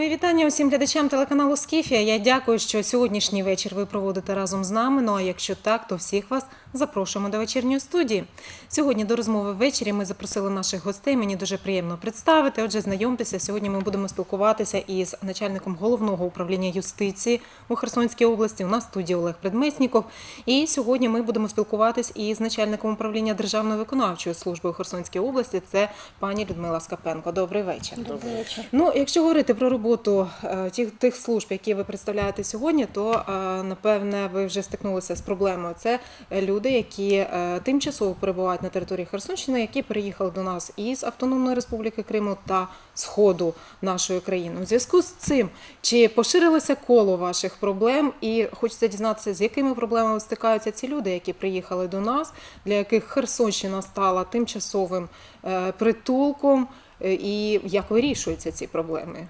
Мої вітання усім глядачам телеканалу Скіфія. Я дякую, що сьогоднішній вечір ви проводите разом з нами. Ну а якщо так, то всіх вас запрошуємо до вечірньої студії. Сьогодні до розмови ввечері ми запросили наших гостей. Мені дуже приємно представити. Отже, знайомтеся. Сьогодні ми будемо спілкуватися із начальником головного управління юстиції у Херсонській області. У нас в студії Олег Предмесніков. І сьогодні ми будемо спілкуватись із начальником управління Державної виконавчої служби у Херсонській області. Це пані Людмила Скапенко. Добрий вечір. Добрий вечір. Ну, якщо говорити про роботу е, тих, тих служб, які ви представляєте сьогодні, то е, напевне ви вже стикнулися з проблемою. Це е, люди, які е, тимчасово перебувають на території Херсонщини, які переїхали до нас із Автономної Республіки Криму та Сходу нашої країни. У зв'язку з цим чи поширилося коло ваших проблем, і хочеться дізнатися, з якими проблемами стикаються ці люди, які приїхали до нас, для яких Херсонщина стала тимчасовим е, притулком. Е, І як вирішуються ці проблеми?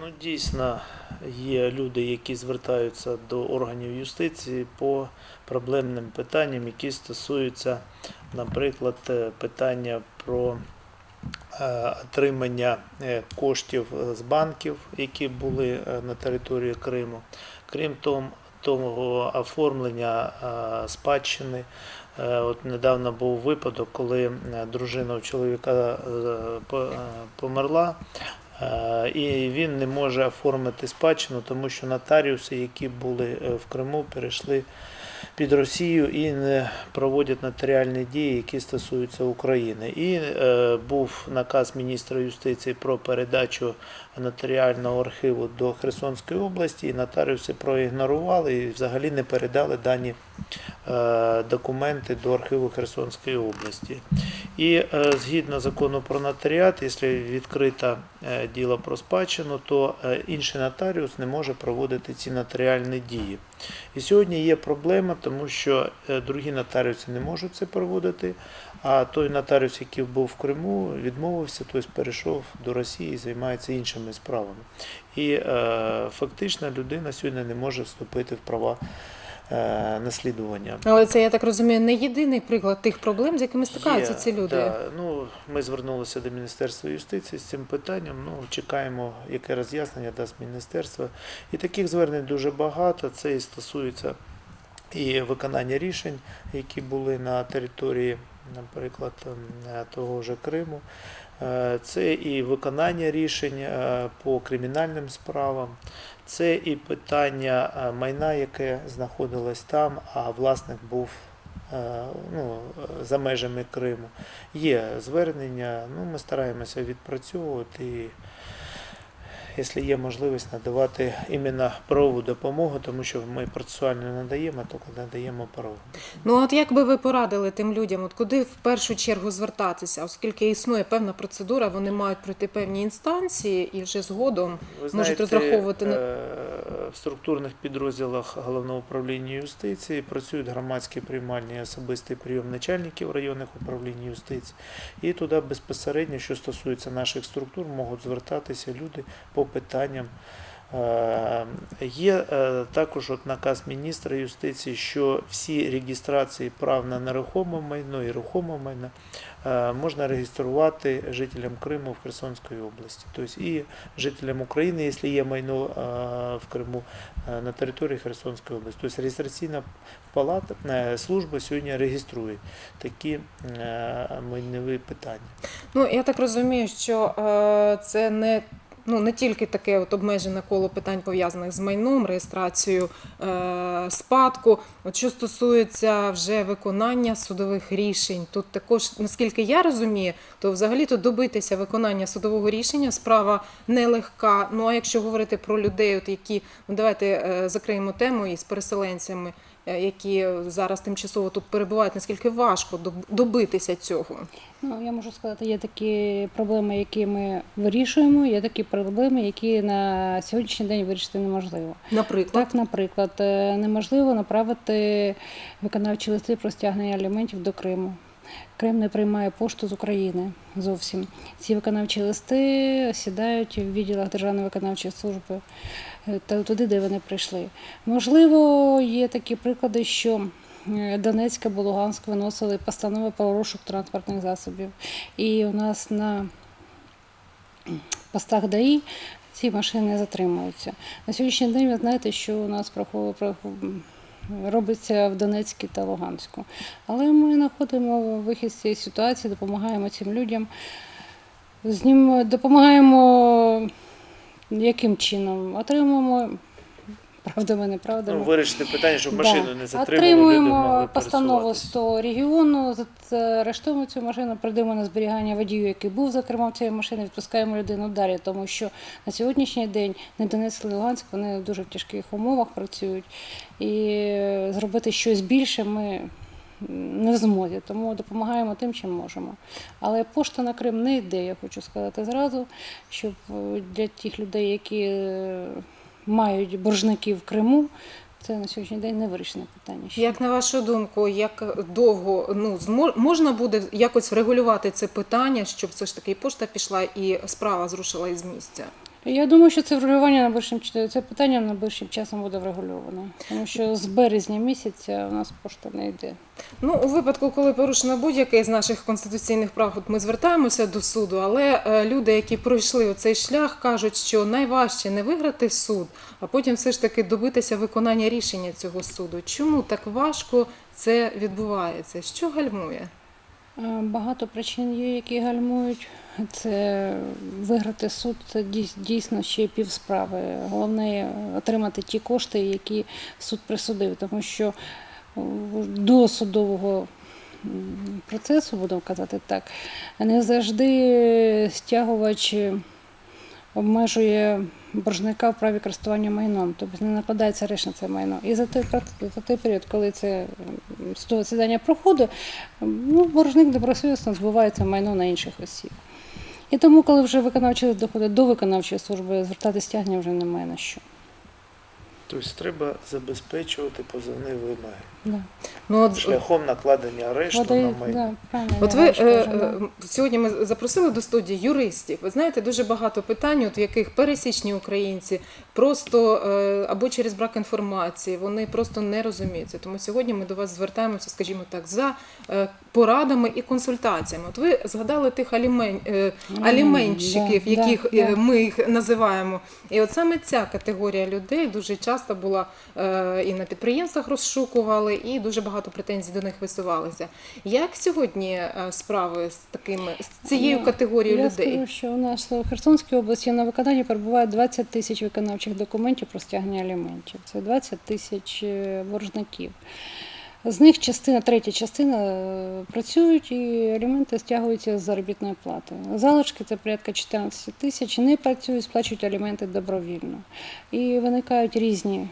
Ну, дійсно, є люди, які звертаються до органів юстиції по проблемним питанням, які стосуються, наприклад, е, питання про е, отримання е, коштів з банків, які були на території Криму. Крім того, оформлення спадщини. От недавно був випадок, коли дружина у чоловіка по- померла, і він не може оформити спадщину, тому що нотаріуси, які були е, в Криму, перейшли під Росію і не проводять нотаріальні дії, які стосуються України. І е, був наказ міністра юстиції про передачу нотаріального архіву до Херсонської області, і нотаріуси проігнорували і взагалі не передали дані е, документи до архіву Херсонської області. І е, згідно закону про нотаріат, якщо відкрите е, діло про спадщину, то е, інший нотаріус не може проводити ці нотаріальні дії. І сьогодні є проблема, тому що е, другі нотаріуси не можуть це проводити, а той нотаріус, який був в Криму, відмовився, тобто перейшов до Росії і займається іншими справами. І е, фактично людина сьогодні не може вступити в права е, наслідування. Але це я так розумію, не єдиний приклад тих проблем, з якими стикаються Є, ці люди. Да. Ну, ми звернулися до Міністерства юстиції з цим питанням. Ну, чекаємо, яке роз'яснення дасть міністерство. І таких звернень дуже багато. Це і стосується і виконання рішень, які були на території, наприклад, ем, того ж Криму. Е, Це і виконання рішень е, по кримінальним справам, це і питання е, майна, яке знаходилось там, а власник був ну, за межами Криму. Є звернення, ну, ми стараємося відпрацьовувати. Якщо є можливість надавати іменно правову допомогу, тому що ми процесуально не надаємо, тільки надаємо правову. Ну от як би ви порадили тим людям, от куди в першу чергу звертатися, оскільки існує певна процедура, вони мають пройти певні інстанції і вже згодом Ви можуть розраховувати на е, в структурних підрозділах головного управління юстиції працюють громадські приймальні особистий прийом начальників районних управлінь юстиції. І туди безпосередньо, що стосується наших структур, можуть звертатися люди по питанням. Е, Є е, також от наказ міністра юстиції, що всі реєстрації прав на нерухоме майно і рухоме майно е, можна реєструвати жителям Криму в Херсонській області. Тобто і жителям України, якщо є майно в Криму на території Херсонської області. Тобто реєстраційна палата служба сьогодні реєструє такі майнові питання. Ну я так розумію, що це не. Ну, не тільки таке от обмежене коло питань пов'язаних з майном, реєстрацією е, спадку. От що стосується вже виконання судових рішень, тут також, наскільки я розумію, то взагалі то добитися виконання судового рішення справа нелегка. Ну а якщо говорити про людей, от які ну давайте е, закриємо тему із переселенцями, які зараз тимчасово тут перебувають, наскільки важко доб- добитися цього? Ну, я можу сказати, є такі проблеми, які ми вирішуємо, є такі проблеми, які на сьогоднішній день вирішити неможливо. Наприклад, Так, наприклад, е, неможливо направити виконавчі листи про стягнення аліментів до Криму. Крим не приймає пошту з України зовсім. Ці виконавчі листи сідають в відділах Державної виконавчої служби е, туди, де вони прийшли. Можливо, є такі приклади, що е, Донецьк або Луганськ виносили постанови про розшук транспортних засобів. І у нас на постах ДАІ ці машини затримуються. На сьогоднішній день ви знаєте, що у нас робиться в Донецьку та Луганську. Але ми знаходимо вихід з цієї ситуації, допомагаємо цим людям. З ним допомагаємо яким чином? Отримуємо правдами, неправдами. Ну, вирішити питання, щоб Да. машину не затримали, Отримуємо постанову пересуватися. 100 регіону, заарештуємо цю машину, прийдемо на зберігання водію, який був за кермом цієї машини, відпускаємо людину далі, тому що на сьогоднішній день не не Луганськ, вони в дуже тяжких умовах працюють. І зробити щось більше ми не в змозі, тому допомагаємо тим, чим можемо. Але пошта на Крим не йде, я хочу сказати зразу, щоб е, для тих людей, які е, мають боржників в Криму, це на сьогоднішній день не вирішене питання. ще. Як на вашу думку, як довго ну можна буде якось врегулювати це питання, щоб все ж таки і пошта пішла і справа зрушила із місця? Я думаю, що це врегулювання найближчим ч- це питання найближчим часом буде врегульовано, тому що з березня місяця у нас пошта не йде. Ну, у випадку, коли порушено будь-яке з наших конституційних прав, ми звертаємося до суду, але е, люди, які пройшли оцей шлях, кажуть, що найважче не виграти суд, а потім все ж таки добитися виконання рішення цього суду. Чому так важко це відбувається? Що гальмує? Е, Багато причин є, які гальмують. Це виграти суд, це дійсно ще півсправи. Головне отримати ті кошти, які суд присудив, тому що е, до судового процесу, будемо казати так, не завжди стягувач обмежує боржника в праві користування майном, тобто не накладається арешт на це майно. І за той, за той період, коли це судове засідання проходить, ну, боржник добросовісно збувається майно на інших осіб. І тому, коли вже виконавчий доходить до виконавчої служби, звертати стягнення вже немає на що. Тобто треба забезпечувати позовні вимоги Ну, от, шляхом накладення арешту Вода- на майно. да, От ви е, е, сьогодні ми запросили до студії юристів. Ви знаєте, дуже багато питань, от в яких пересічні українці просто е, або через брак інформації, вони просто не розуміються. Тому сьогодні ми до вас звертаємося, скажімо так, за е, порадами і консультаціями. От ви згадали тих алімен, е, аліменщиків, да, яких да, е, да. ми їх називаємо. І от саме ця категорія людей дуже часто була е, і на підприємствах розшукували, і дуже багато претензій до них висувалися. Як сьогодні е, справи з такими з цією Ну, категорією Я людей? скажу, що у нас в Херсонській області на виконанні перебуває 20 тисяч виконавчих документів про стягнення аліментів. Це 20 тисяч е, боржників. З них частина, третя частина е, працюють і аліменти стягуються з заробітної плати. Залишки це порядка 14 тисяч, не працюють, сплачують аліменти добровільно. І виникають різні.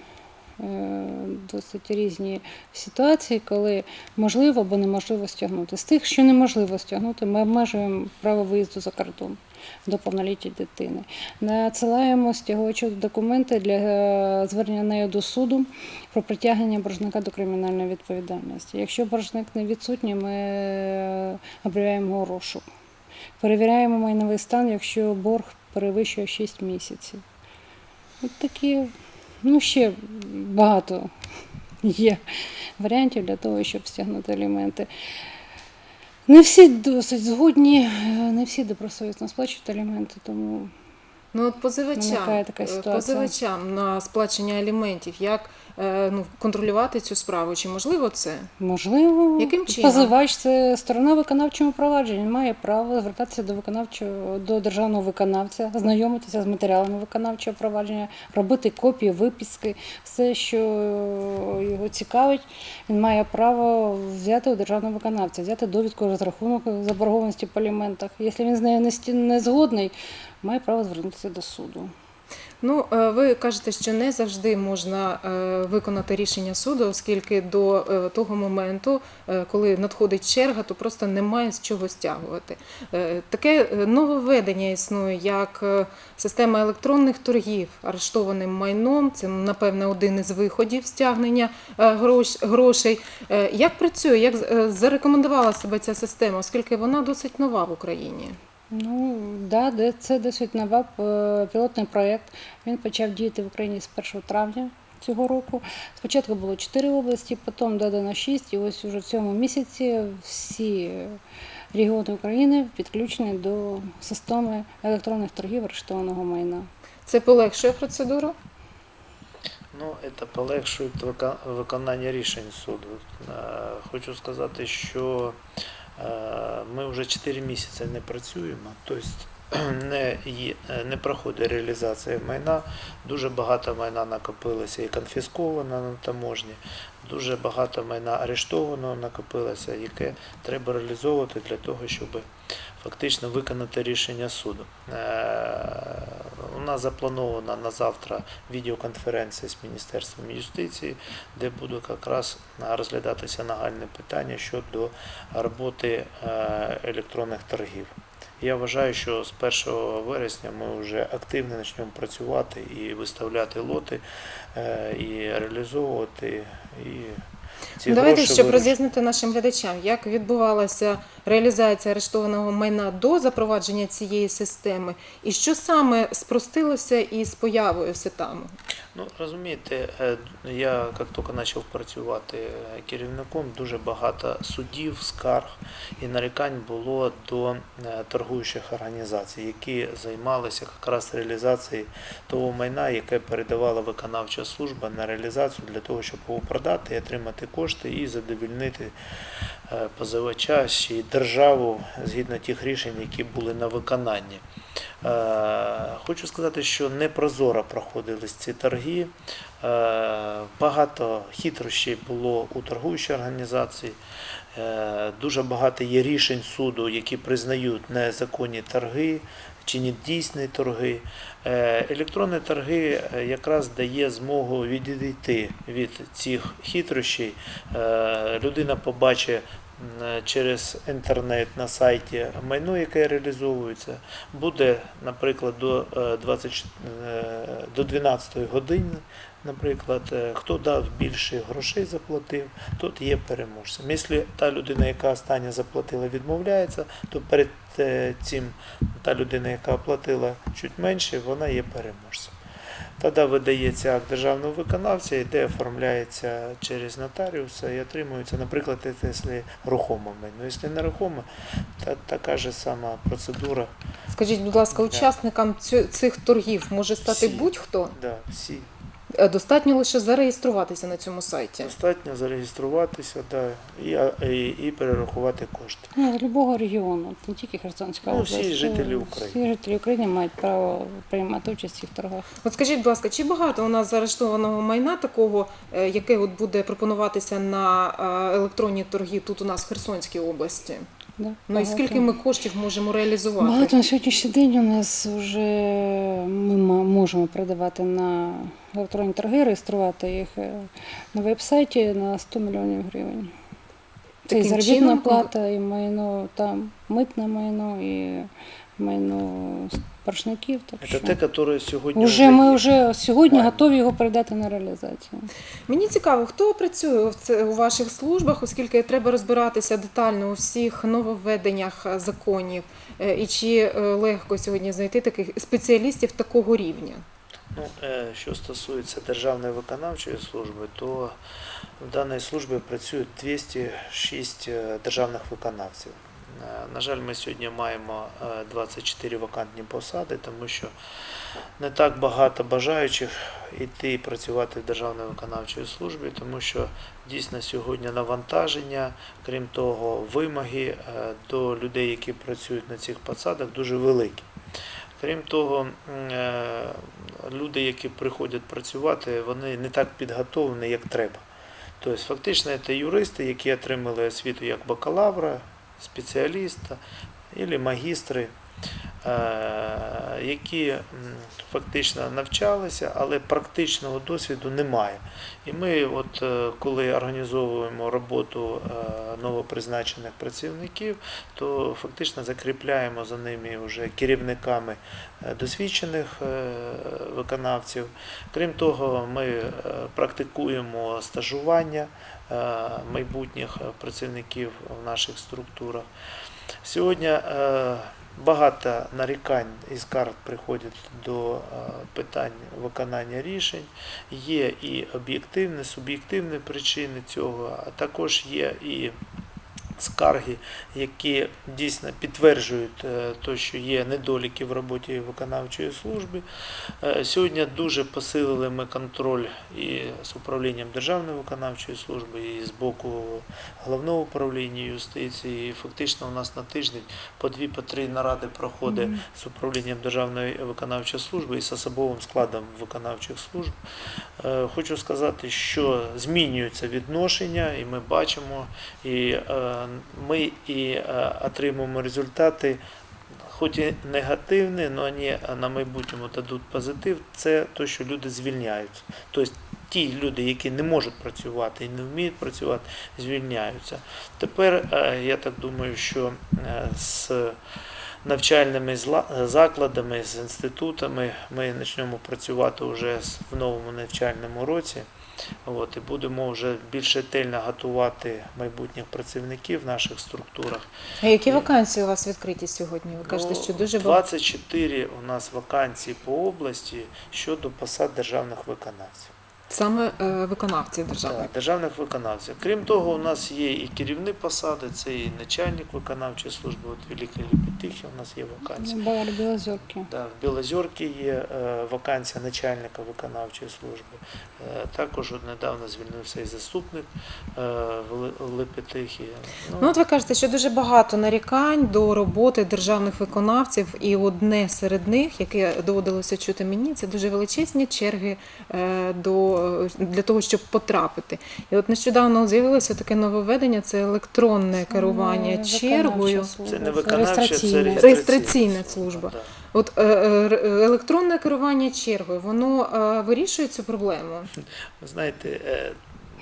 е, Досить різні ситуації, коли можливо або неможливо стягнути. З тих, що неможливо стягнути, ми обмежуємо право виїзду за кордон до повноліття дитини. Надсилаємо стягувачу документи для е, звернення нею до суду про притягнення боржника до кримінальної відповідальності. Якщо боржник не відсутній, ми е, його розшук. Перевіряємо майновий стан, якщо борг перевищує 6 місяців. От такі, ну ще багато є варіантів для того, щоб стягнути аліменти. Не всі досить згодні, е, не всі добросовісно сплачують аліменти, тому Ну от позивачам, така е, позивачам на сплачення аліментів, як е, ну, контролювати цю справу? Чи можливо це? можливо, Яким чином? позивач це сторона виконавчого провадження. Він має право звертатися до виконавчого до державного виконавця, знайомитися з матеріалами виконавчого провадження, робити копії, виписки, все, що його цікавить, він має право взяти у державного виконавця, взяти довідку розрахунок заборгованості по аліментах. Якщо він з нею не згодний, має право звернутися до суду. Ну, е, ви кажете, що не завжди можна е, виконати рішення суду, оскільки до е, того моменту, коли надходить черга, то просто немає з чого стягувати. Таке нововведення існує, як система електронних торгів арештованим майном. Це, напевне, один із виходів стягнення грошей. Як працює, як зарекомендувала себе ця система, оскільки вона досить нова в Україні? Ну да, це досить нова е, пілотний проєкт. Він почав діяти в Україні з 1 травня цього року. Спочатку було 4 області, потім додано 6, і ось уже в цьому місяці всі регіони України підключені до системи електронних торгів арештованого майна. Це полегшує процедуру? Ну, це полегшує виконання рішень суду. Е, Хочу сказати, що ми вже 4 місяці не працюємо, тобто не, е, не проходить реалізація майна. Дуже багато майна накопилося і конфісковано на таможні, дуже багато майна арештовано накопилося, яке треба реалізовувати для того, щоб фактично виконати рішення суду. Е, У нас запланована на завтра відеоконференція з Міністерством юстиції, де буде якраз розглядатися нагальне питання щодо роботи е, електронних торгів. Я вважаю, що з 1 вересня ми вже активно почнемо працювати і виставляти лоти, е, і реалізовувати. І ці Давайте, гроші щоб виручити. роз'яснити нашим глядачам, як відбувалася реалізація арештованого майна до запровадження цієї системи, і що саме спростилося із появою сетаму. Ну, розумієте, е, я як тільки почав працювати е, керівником, дуже багато судів, скарг і нарікань було до е, торгуючих організацій, які займалися якраз реалізацією того майна, яке передавала виконавча служба на реалізацію для того, щоб його продати, і отримати кошти і задовільнити е, позивача й державу згідно тих рішень, які були на виконанні. Е, Хочу сказати, що непрозоро проходились ці торги. Е, Багато хитрощів було у торгуючій організації. Дуже багато є рішень суду, які признають незаконні торги чи недійсні торги. Е, Електронні торги е, якраз дає змогу відійти від цих хитрощів. Е, Людина побачить через інтернет на сайті майно, яке реалізовується, буде, наприклад, до, е, 20, е, до 12 години, наприклад, е, хто дав більше грошей заплатив, тот є переможцем. Якщо та людина, яка останнє заплатила, відмовляється, то перед е, цим та людина, яка оплатила чуть менше, вона є переможцем. Тоді видається акт державного виконавця, де оформляється через нотаріуса і отримується, наприклад, якщо рухоме майно. Якщо нерухоме, то така ж сама процедура. Скажіть, будь ласка, учасникам цих торгів може стати будь-хто? Да, всі. Е, Достатньо лише зареєструватися на цьому сайті. Достатньо зареєструватися да, і, і, і перерахувати кошти. Ну, любого регіону, не тільки Херсонська Ну, область. всі жителі Е, України. Всі жителі України мають право приймати участь цих торгах. От скажіть, будь ласка, чи багато у нас заарештованого майна такого, е, яке от буде пропонуватися на е, електронні торги тут у нас в Херсонській області? Да, Ну і багато. скільки ми коштів можемо реалізувати? Багато на сьогоднішній день у нас вже ми можемо передавати на електронні торги, реєструвати їх е, на веб-сайті на 100 мільйонів гривень. Це і Таким заробітна чином, плата, і майно там митне майно, і майно поршників. Так Це що те, яке сьогодні вже ми вже сьогодні Так. готові його передати на реалізацію. Мені цікаво, хто працює в це у ваших службах, оскільки треба розбиратися детально у всіх нововведеннях законів, Е, і чи е, легко сьогодні знайти таких спеціалістів такого рівня? Ну, е, що стосується Державної виконавчої служби, то в даній службі працюють 206 е, державних виконавців. Е, На жаль, ми сьогодні маємо е, 24 вакантні посади, тому що не так багато бажаючих йти працювати в Державній виконавчій службі, тому що дійсно сьогодні навантаження, крім того, вимоги е, до людей, які працюють на цих посадах, дуже великі. Крім того, е, люди, які приходять працювати, вони не так підготовлені, як треба. Тобто, фактично, це юристи, які отримали освіту як бакалавра, спеціаліста або магістри, е, які фактично навчалися, але практичного досвіду немає. І ми, от, е, коли організовуємо роботу е, новопризначених працівників, то фактично закріпляємо за ними вже керівниками досвідчених виконавців. Крім того, ми практикуємо стажування майбутніх е, працівників в наших структурах. Сьогодні е, багато нарікань і скарг приходять до е, питань виконання рішень. Є і об'єктивні, суб'єктивні причини цього, а також є і скарги, які дійсно підтверджують е, те, що є недоліки в роботі виконавчої служби. Е, Сьогодні дуже посилили ми контроль і з управлінням Державної виконавчої служби, і з боку головного управління юстиції. І фактично у нас на тиждень по дві по три наради проходить з управлінням Державної виконавчої служби і з особовим складом виконавчих служб. Е, Хочу сказати, що змінюються відношення, і ми бачимо, і е, ми і е, отримуємо результати. Хоч і негативні, але вони на майбутньому дадуть позитив, це те, що люди звільняються. Тобто ті люди, які не можуть працювати і не вміють працювати, звільняються. Тепер е, я так думаю, що е, з навчальними закладами, з інститутами ми почнемо працювати вже в новому навчальному році. От, і будемо вже більш ретельно готувати майбутніх працівників в наших структурах. А які вакансії у вас відкриті сьогодні? Ви кажете, Ну, що дуже багато. 24 у нас вакансії по області щодо посад державних виконавців. Саме е, виконавців державних. Так, державних виконавців. Крім того, у нас є і керівні посади, це і начальник виконавчої служби, от Великої Ліпетихи у нас є вакансія. Бар Білозорки. Да, в Білозорці є е, вакансія начальника виконавчої служби. Е, також от недавно звільнився і заступник е, в Лепетихі. Ну, от ви кажете, що дуже багато нарікань до роботи державних виконавців, і одне серед них, яке доводилося чути мені, це дуже величезні черги е, до, для того, щоб потрапити. І от нещодавно з'явилося таке нововведення: це електронне керування Це чергою. Це не виконавча, це реєстраційна. реєстраційна, служба. От е, е, електронне керування чергою, воно е, вирішує цю проблему. Ви знаєте, е,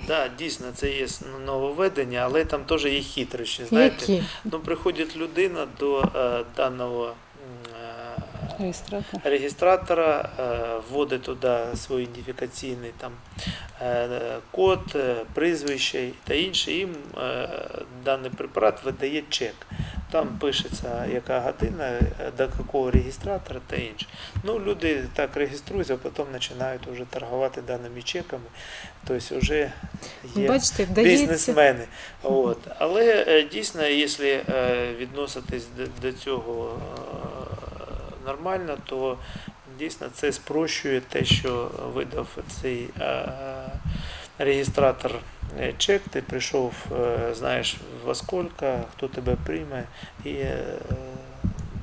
да, дійсно, це є нововведення, але там теж є хитрощі. Знаєте, Які? ну, приходить людина до е, даного е, Реєстратор. реєстратора, е, вводить туди свій ідентифікаційний там, е, код, е, прізвище та інше, їм даний препарат видає чек. Там пишеться, яка година, до якого реєстратора та інше. Ну, люди так реєструються, а потім починають вже торгувати даними чеками. Тобто вже є Бачите, бізнесмени. От. Але дійсно, якщо відноситись до, цього нормально, то дійсно це спрощує те, що видав цей е, реєстратор е, чек, ти прийшов, е, знаєш во скільки, хто тебе прийме, і е,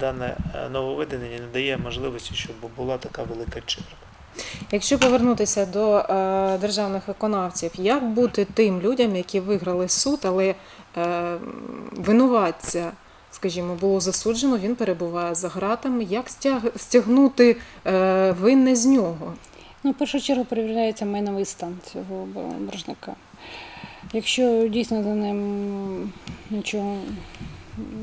дане е, нововведення не дає можливості, щоб була така велика черга. Якщо повернутися до е, державних виконавців, як бути тим людям, які виграли суд, але е, винуватця, скажімо, було засуджено, він перебуває за ґратами, як стяг, стягнути е, винне з нього? Ну, в першу чергу перевіряється майновий стан цього боржника. Якщо дійсно за ним нічого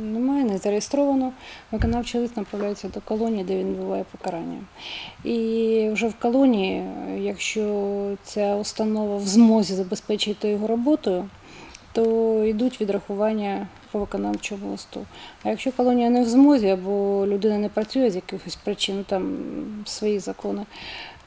немає, не зареєстровано, виконавчий лист направляється до колонії, де він відбуває покарання. І вже в колонії, якщо ця установа в змозі забезпечити його роботою, то йдуть відрахування по виконавчому листу. А якщо колонія не в змозі або людина не працює з якихось причин, там свої закони,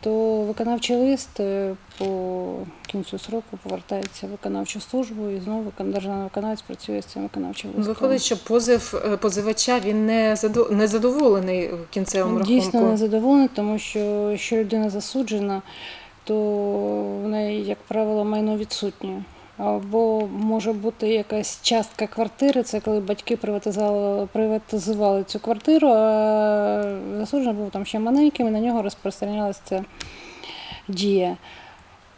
то виконавчий лист е, по кінцю сроку повертається в виконавчу службу і знову державний виконавець працює з цим виконавчим листом. Виходить, що позив е, позивача він не не задоволений в кінцевому Він Дійсно не задоволений, тому що якщо людина засуджена, то в неї, як правило, майно відсутнє. Або може бути якась частка квартири, це коли батьки приватизували, приватизували цю квартиру, а засуджений був там ще маленьким, і на нього розпространялася ця дія.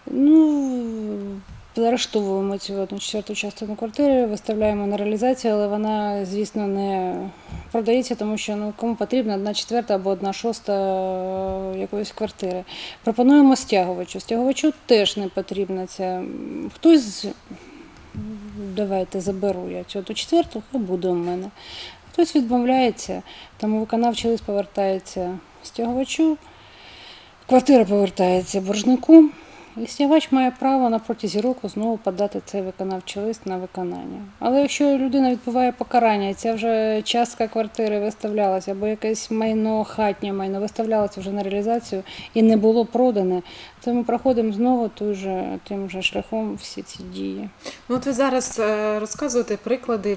Ну, заарештовуємо цю одну четверту частину квартири, виставляємо на реалізацію, але вона, звісно, не продається, тому що ну, кому потрібна одна четверта або одна шоста е, якоїсь квартири. Пропонуємо стягувачу. Стягувачу теж не потрібна ця. Хтось, давайте заберу я цю одну четверту, хай буде у мене. Хтось відмовляється, тому виконавчий лист повертається стягувачу, квартира повертається боржнику. І стягувач має право на протязі року знову подати цей виконавчий лист на виконання. Але якщо людина відбуває покарання, ця вже частка квартири виставлялася, або якесь майно, хатнє майно виставлялося вже на реалізацію і не було продане, Це ми проходимо знову той же, тим же шляхом всі ці дії. Ну, от ви зараз е, розказуєте приклади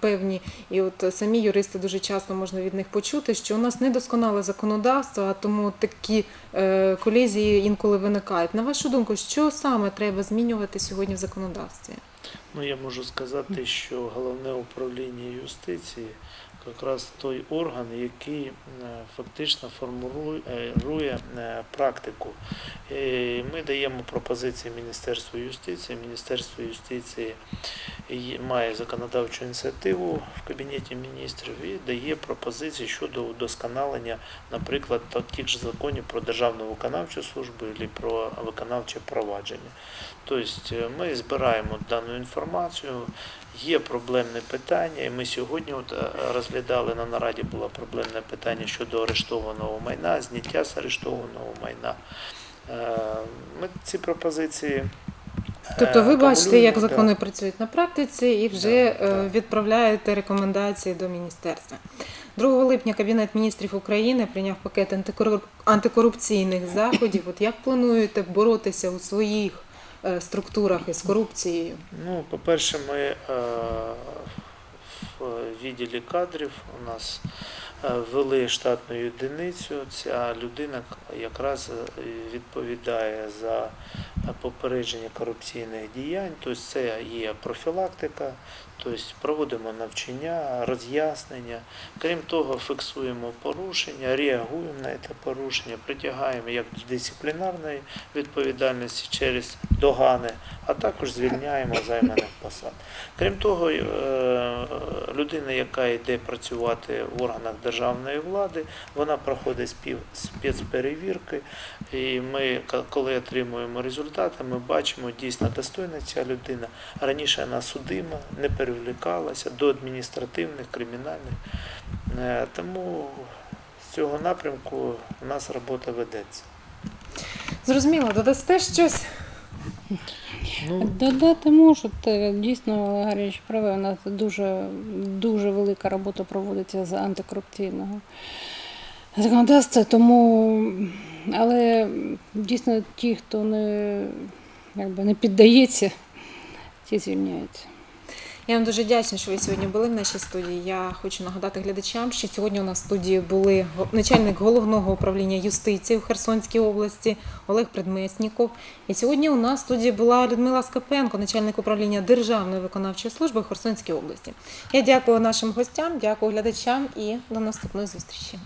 певні, і от самі юристи дуже часто можна від них почути, що у нас недосконале законодавство, а тому такі е, колізії інколи виникають. На вашу думку, що саме треба змінювати сьогодні в законодавстві? Ну, я можу сказати, що головне управління юстиції якраз той орган, який е, фактично формує е, практику. Ми даємо пропозиції Міністерству юстиції. Міністерство юстиції має законодавчу ініціативу в Кабінеті міністрів і дає пропозиції щодо удосконалення, наприклад, тих ж законів про державну виконавчу службу і про виконавче провадження. Тобто е, ми збираємо дану інформацію, є проблемне питання, і ми сьогодні от е, розглядали на нараді було проблемне питання щодо арештованого майна, зняття з арештованого майна. Е, Ми ці пропозиції. е, Тобто ви бачите, як акумулюємо, да. закони працюють на практиці і вже Да, да. відправляєте рекомендації до міністерства. 2 липня Кабінет міністрів України прийняв пакет антикору- антикорупційних заходів. От як плануєте боротися у своїх структурах із корупцією? Ну, по-перше, ми е, в відділі кадрів у нас е, ввели штатну одиницю. Ця людина якраз е, відповідає за попередження корупційних діянь, тобто це є профілактика, тобто проводимо навчання, роз'яснення. Крім того, фіксуємо порушення, реагуємо на це порушення, притягаємо як до дисциплінарної відповідальності через догани, а також звільняємо займаних посад. Крім того, е, людина, яка йде працювати в органах державної влади, вона проходить спецперевірки, і ми, коли отримуємо результати, ми бачимо дійсно достойна ця людина. Раніше вона судима, не перевлікалася до адміністративних, кримінальних. Е, Тому з цього напрямку у нас робота ведеться. Зрозуміло, додасте щось? Ну, Додати можу, те, дійсно Гаррійович правий, у нас дуже, дуже велика робота проводиться з антикорупційного законодавства, тому, але дійсно ті, хто не, якби, не піддається, ті звільняються. Я вам дуже вдячна, що ви сьогодні були в нашій студії. Я хочу нагадати глядачам, що сьогодні у нас в студії були начальник головного управління юстиції в Херсонській області Олег Предмесніков. І сьогодні у нас в студії була Людмила Скапенко, начальник управління Державної виконавчої служби в Херсонській області. Я дякую нашим гостям, дякую глядачам і до наступної зустрічі.